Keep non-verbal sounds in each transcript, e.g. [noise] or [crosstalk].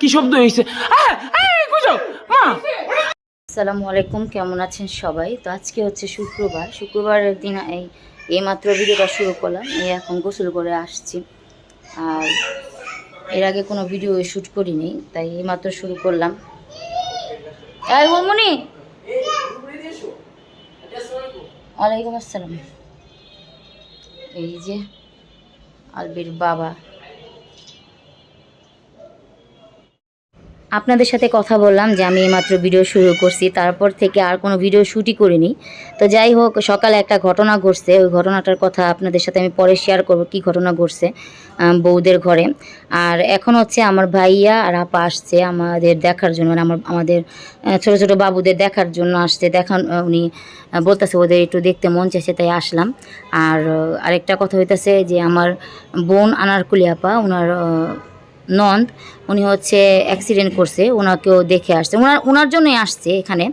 কি শব্দ আলাইকুম, কেমন আছেন সবাই? তো আজকে হচ্ছে শুক্রবার। শুক্রবারের দিন এই, এইমাত্র ভিডিওটা শুরু করলাম, এই এখন গোসল করে আসছি। আর এর আগে কোনো ভিডিও শ্যুট করিনি, তাই এইমাত্র শুরু করলাম। এই ওয়ালাইকুম আসসালাম। এই যে আলবির বাবা। আপনাদের সাথে কথা বললাম যে আমি এইমাত্র ভিডিও শুরু করছি, তারপর থেকে আর কোনো ভিডিও শ্যুটই করিনি। তো যাই হোক, সকালে একটা ঘটনা ঘটছে, ওই ঘটনাটার কথা আপনাদের সাথে আমি পরে শেয়ার করব কি ঘটনা ঘটছে বউদের ঘরে। আর এখন হচ্ছে আমার ভাইয়া আর আপা আসছে আমাদের দেখার জন্য মানে আমার, আমাদের ছোট ছোট বাবুদের দেখার জন্য আসছে। দেখান উনি বলতেছে ওদের একটু দেখতে মন চাইছে, তাই আসলাম। আর আরেকটা কথা হইতাছে যে আমার বোন আনারকুলি আপা ওনার নন্দ, উনি হচ্ছে অ্যাক্সিডেন্ট করছে ওনাকেও দেখে আসছে। ওনার ওনার জন্যই আসছে এখানে।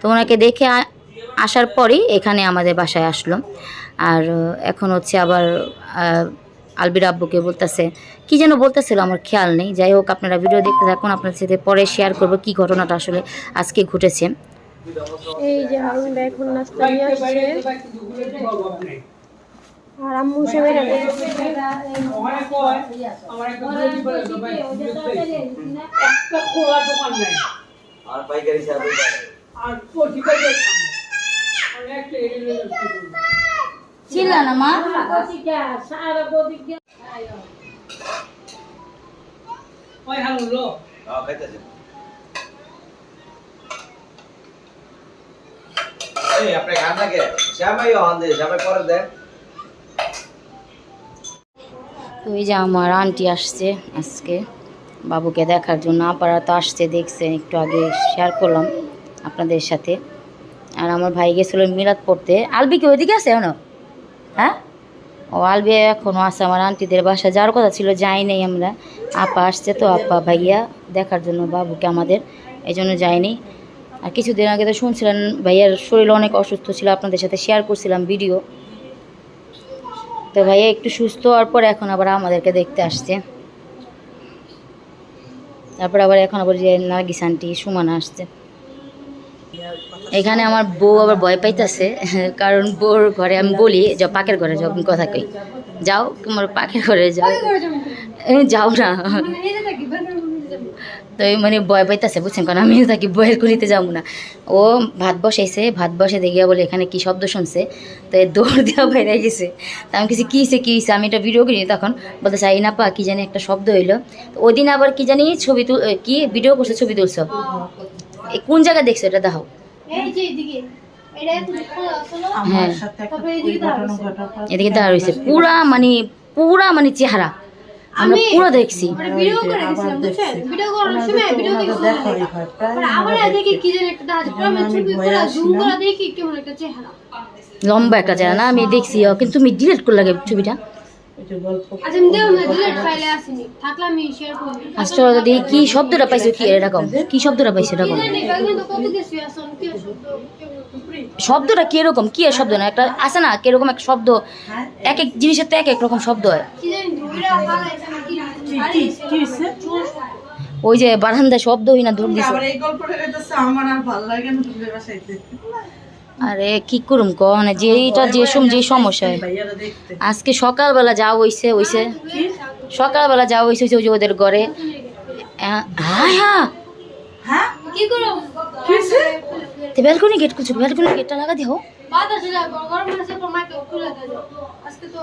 তো ওনাকে দেখে আসার পরেই এখানে আমাদের বাসায় আসলো। আর এখন হচ্ছে আবার আলবির আব্বুকে বলতেছে, কি যেন বলতেছিল, আমার খেয়াল নেই। যাই হোক, আপনারা ভিডিও দেখতে থাকুন আপনার সাথে পরে শেয়ার করব কি ঘটনাটা আসলে আজকে ঘটেছে। এই যে এখন নাস্তা নিয়ে আসছে। আর আম্মু হিসেবে একটা খোলা দোকান নাই আর পাইকারি হিসাবে আর কোটি কোটি অনেকটা ছিল না মা ওই হালু লো হ্যাঁ খাইতেছে এই আপনি খান না কে শ্যামাই হন দে শ্যামাই পরে দেন তো এই যে আমার আন্টি আসছে আজকে। বাবুকে দেখার জন্য আপারা তো আসছে, দেখছেন, একটু আগে শেয়ার করলাম আপনাদের সাথে। আর আমার ভাই গেছিল মিলাদ পড়তে। আলবি কি ওইদিকে আছে এখনও? হ্যাঁ? ও আলবি এখনও আছে, আমার আন্টিদের বাসা যাওয়ার কথা ছিল, যাই নাই আমরা। আপা আসছে তো, আপা ভাইয়া দেখার জন্য, বাবুকে আমাদের এই জন্য যাইনি আর কিছুদিন আগে তো শুনছিলেন, ভাইয়ার শরীর অনেক অসুস্থ ছিল, আপনাদের সাথে শেয়ার করছিলাম ভিডিও তো ভাইয়া একটু সুস্থ হওয়ার পর এখন আবার আমাদেরকে দেখতে আসছে। তারপর আবার এখন আবার যে নার্গিস আন্টি সুমানা আসছে। এখানে আমার বউ আবার ভয় পাইতেছে কারণ বউর ঘরে আমি বলি যে পাকের ঘরে যখন কথা কই। যাও তোমার পাকের ঘরে যাও। যাও না। তো মানে ভয় পাইতেছে বুঝছেন? কারণ আমিও থাকি বয়ের করিতে যাব না। ও ভাত বসাইছে ভাত বসে দেখিয়া বলে এখানে কি শব্দ শুনছে। তো এই দৌড় দেওয়া [laughs] বাইরে গেছে। তা আমি কিছু কী হয়েছে কী হয়েছে আমি এটা ভিডিও করি তখন বলতে চাই না পা কি জানি একটা শব্দ হইল। তো ওই দিন আবার কি জানি ছবি তুল কি ভিডিও করছে ছবি তুলছ। এ, কোন জায়গায় দেখছ এটা? দেখাও। হ্যাঁ। এদিকে দাঁড়া রয়েছে। পুরা মানে পুরা মানে চেহারা। আমরা পুরো দেখছি। ভিডিও করে গেছিলাম বুঝছেন? ভিডিও করার সময় ভিডিও দেখছিলাম দেখি কি যেন একটা দাঁড়াচ্ছে পুরো ছবি করে জুম করে দেখি কেমন একটা চেহারা। লম্বা একটা চেহারা না আমি দেখছি ও, কিন্তু তুমি ডিলিট করলে ছবিটা। আচ্ছা আমি দেও না ডিলিট ফাইলে আসেনি। থাকলে আমি শেয়ার করব। আচ্ছা দেখি কি শব্দটা পাইছো? কি এরকম? কি শব্দটা পাইছো এরকম? আসন কি শব্দ কীরকম? কি শব্দ না? একটা আছে না কীরকম একটা শব্দ? এক এক জিনিসের তো এক এক রকম শব্দ হয়। কি কি কি কি ওই যে বারান্দা শব্দ হই না দূর দিছে। আমার আর ভালো লাগে না বাসাইতে আরে কি করুম কন? যেটা যে সম যে সমস্যা। হয় আজকে সকালবেলা যা হইছে হইছে। সকালবেলা যা হইছে হইছে ওই যে ওদের ঘরে। হ্যাঁ হ্যাঁ! হ্যাঁ? কি করো তো ব্যালকনি গেট খুলছো ব্যালকনি গেটটা লাগা দিও। তো তো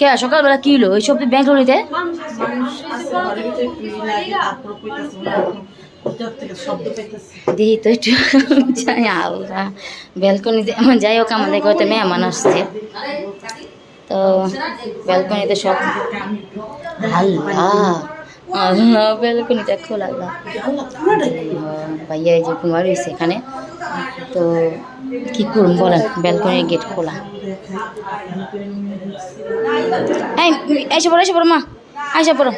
কে, সকালবেলা কি হলো? ওইসব শব্দ পাইতাছে দেখি তো একটু ব্যালকনিতে যাই হোক, আমাদের ঘরে মেহমান আসছে। তো ব্যালকনিতে সব আল্লাহ। ব্যালকনিটা খোলা ভাইয়া এই যে কুমার হয়েছে এখানে। তো কি করুন বলেন ব্যালকনির গেট খোলা। এই এসে পড়ো এসে পড়ো মা। এসে পড়ো।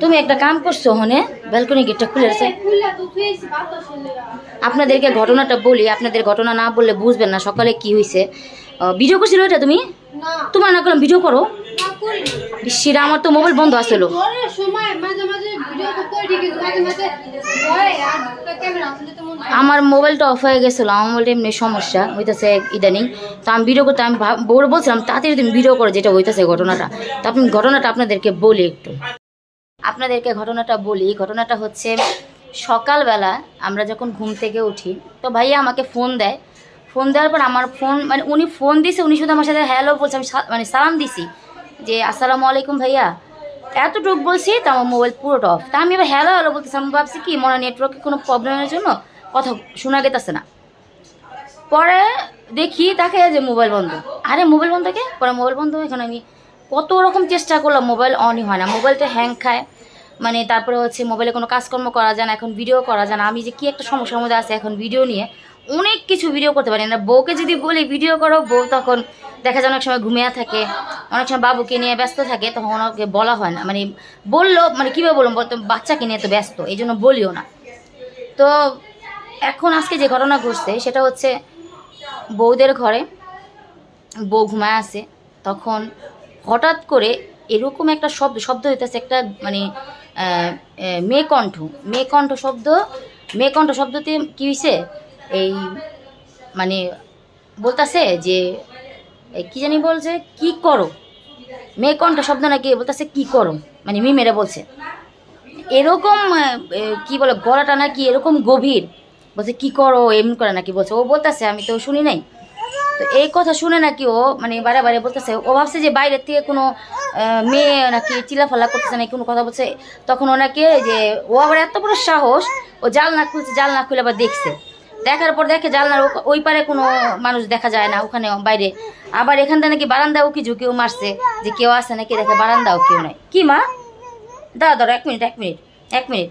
তুমি একটা কাম করছ হনে ব্যালকনি গেটটা খুলে আছে আপনাদেরকে ঘটনাটা বলি আপনাদের ঘটনা না বললে বুঝবেন না সকালে কি হয়েছে ভিডিও করছিল এটা তুমি? তোমার না করলাম ভিডিও করি। সেটা আমার তো মোবাইল বন্ধ আসলো আমার মোবাইলটা অফ হয়ে গেছিল, আমার মোবাইলটা এমনি সমস্যা, হইতেছে ইদানিং। তো আমি ভিডিও করতে, আমি বউরে বলছিলাম, তাড়াতাড়ি তুমি ভিডিও করো যেটা হইতেছে ঘটনাটা। তো আপনি ঘটনাটা আপনাদেরকে বলি একটু। আপনাদেরকে ঘটনাটা বলি, ঘটনাটা হচ্ছে সকালবেলা আমরা যখন ঘুম থেকে উঠি, তো ভাইয়া আমাকে ফোন দেয়। ফোন দেওয়ার পর আমার ফোন মানে উনি ফোন দিছে, উনি শুধু আমার সাথে হ্যালো বলছে, আমি মানে সালাম দিছি যে, আসসালামু আলাইকুম ভাইয়া। এতটুক বলছি, তো আমার মোবাইল পুরোটা অফ তা আমি এবার হ্যালো হ্যালো বলতেছি, আমি ভাবছি কি মনে নেটওয়ার্কে কোনো প্রবলেমের জন্য কথা শোনা গেতেছে না। পরে দেখি তাকে যে মোবাইল বন্ধ। আরে মোবাইল বন্ধ থাকে পরে মোবাইল বন্ধ এখন আমি কত রকম চেষ্টা করলাম মোবাইল অনই হয় না। মোবাইলটা হ্যাং খায়। মানে তারপরে হচ্ছে মোবাইলে কোনো কাজকর্ম করা যায় না, এখন ভিডিও করা যায় না। আমি যে কি একটা সমস্যার মধ্যে আছে এখন ভিডিও নিয়ে। অনেক কিছু ভিডিও করতে পারি না। বউকে যদি বলি ভিডিও করো। বউ তখন দেখা যায় অনেক সময় ঘুমিয়ে থাকে। অনেক সময় বাবুকে নিয়ে ব্যস্ত থাকে, তখন ওনাকে বলা হয় না। মানে বলল মানে কীভাবে বলব? বলতো, বাচ্চাকে নিয়ে তো ব্যস্ত, এই জন্য বলিও না। তো এখন আজকে যে ঘটনা ঘটছে, সেটা হচ্ছে বউদের ঘরে বউ ঘুমায় আছে। তখন হঠাৎ করে এরকম একটা শব্দ শব্দ হইতেছে একটা মানে মেয়ে কণ্ঠ। মেকণ্ঠ মেকণ্ঠ শব্দ মেকণ্ঠ শব্দতে কী হয়েছে এই মানে বলতাছে যে কি জানি বলছে, কি করো? মেকণ্ঠ শব্দ নাকি বলতেছে, কি করো? মানে মিমেরা বলছে। এরকম কি বলে, গলাটা নাকি এরকম গভীর। বলছে, কি করো? এমন করে নাকি বলছে। ও বলতেছে, আমি তো শুনি নাই। তো এই কথা শুনে নাকি ও মানে বারে বারে বলতেছে, ও ভাবছে যে বাইরের থেকে কোনো মেয়ে নাকি চিলাফালা করতেছে নাকি কোনো কথা বলছে। তখন ওনাকে যে, ও আবার এত বড় সাহস, ও জালনা খুলছে, জাল না খুলে আবার দেখছে। দেখার পর দেখে জানলার ও- ওই পারে কোনো মানুষ দেখা যায় না, ওখানে বাইরে। আবার এখান থেকে নাকি বারান্দাও কি ঝুঁকিও মারছে যে কেউ আসে নাকি, দেখে বারান্দাও কেউ নাই। কি মা? দাঁড়া দাঁড়া, এক মিনিট এক মিনিট এক মিনিট।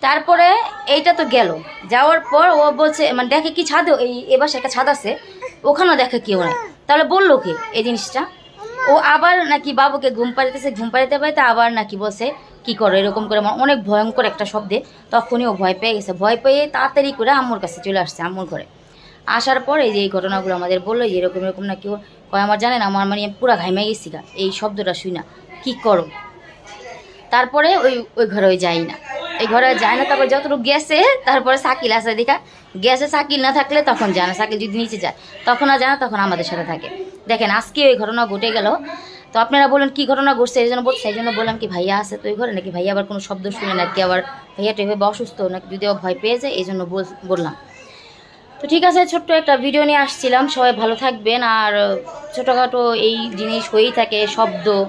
তারপরে এইটা তো গেল। যাওয়ার পর ও বলছে মানে দেখে কি ছাদে, এই এবার একটা ছাদ আছে, ওখানেও দেখে কেউ নাই। তাহলে বলল কি এই জিনিসটা? ও আবার নাকি বাবুকে ঘুম পাড়িতেছে ঘুম পাড়িতে পাইতে আবার নাকি বসে কি করো? এরকম করে আমার অনেক ভয়ঙ্কর একটা শব্দে তখনই ও ভয় পেয়ে গেছে। ভয় পেয়ে তাড়াতাড়ি করে আম্মুর কাছে চলে আসছে, আম্মুর ঘরে। আসার পরে যে এই ঘটনাগুলো আমাদের বলল যে এরকম এরকম নাকি ও কয়, আমার জানেন, আমার মানে পুরা ঘাইমে গেছি গা, এই শব্দটা শুই না, কী করো? তারপরে ওই ওই ঘরে ওই যাই না। এই ঘরে যায় না, তারপর যতটুকু গেছে, তারপরে সাকিল আসে দেখা। গ্যাসে সাকিল না থাকলে তখন যায় না, সাকিল যদি নিচে যায়, তখন আর যায় না, তখন আমাদের সাথে থাকে। দেখেন, আজকে ওই ঘটনা ঘটে গেল। তো আপনারা বলেন, কি ঘটনা ঘটছে? এই জন্য বলছে, এই জন্য বললাম কি, ভাইয়া আছে তো ওই ঘরে? নাকি, ভাইয়া আবার কোনো শব্দ শুনে নাকি আবার ভাইয়াটা এভাবে অসুস্থ, নাকি যদি ভয় পেয়ে যায়? এই জন্য বল- বললাম। তো ঠিক আছে, ছোট্ট একটা ভিডিও নিয়ে আসছিলাম। সবাই ভালো থাকবেন। আর ছোটোখাটো এই জিনিস হয়েই থাকে, শব্দ,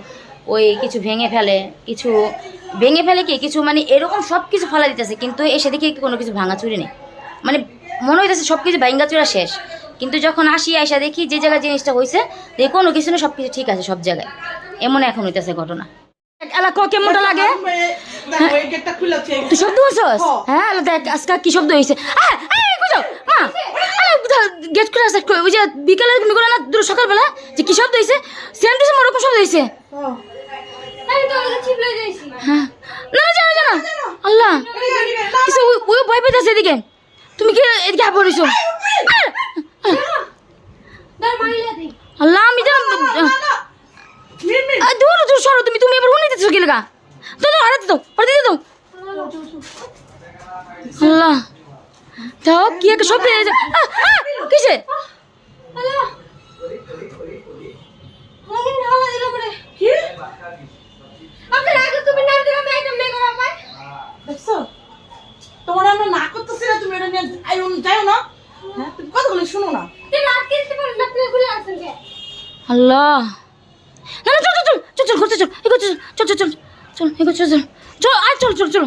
ওই কিছু ভেঙে ফেলে, কিছু ভেঙে ফেলে কি, কিছু মানে এরকম সব কিছু ফেলা দিতেছে, কিন্তু এসে দেখি কোনো কিছু ভাঙাচুরি নেই। মানে মনে হইতেছে সব কিছু ভাঙ্গাচুরা শেষ। কিন্তু যখন আসি আইসা দেখি যে জায়গায় জিনিসটা হয়েছে দেখি কোনো কিছু না সব কিছু ঠিক আছে সব জায়গায়। এমন এখন হইতেছে ঘটনা। এলা ক কেমনটা লাগে? খুলেছে তুই শব্দ হ্যাঁ আলো দেখ আজকে কি শব্দ হয়েছে আহ, এই, বুঝো, মা গেট আসে ওই যে বিকালে তুমি করে না দুটো সকালবেলা যে কি শব্দ হয়েছে সেম টু ওরকম শব্দ হয়েছে হ্যাঁ। না না জানো জানো। আল্লাহ কিছু ওই- ওই ভয় পেতেছে এদিকে। তুমি কি এদিকে আল্লাহ আমি আহ, দূর দূর সরো তুমি তুমি এবার উনি দিতেছো কি লাগা? তো তো হারাতে দাও হারাতে দাও। আল্লাহ দাও কি পরে আগে তুমি নাম দিবা আমি একটা মেয়ে করা পাই দেখছ তোমার আমরা না করতেছি না তুমি এটা নিয়ে আইও যাও না হ্যাঁ তুমি কথাগুলো শুনো না তুমি আটকে দিতে পারেন না আপনি খুলে আসেন কে আল্লাহ না না চল চল চল চল চল ঘুরতে চল এগো চল চল চল চল এগো চল চল চল আয় চল চল চল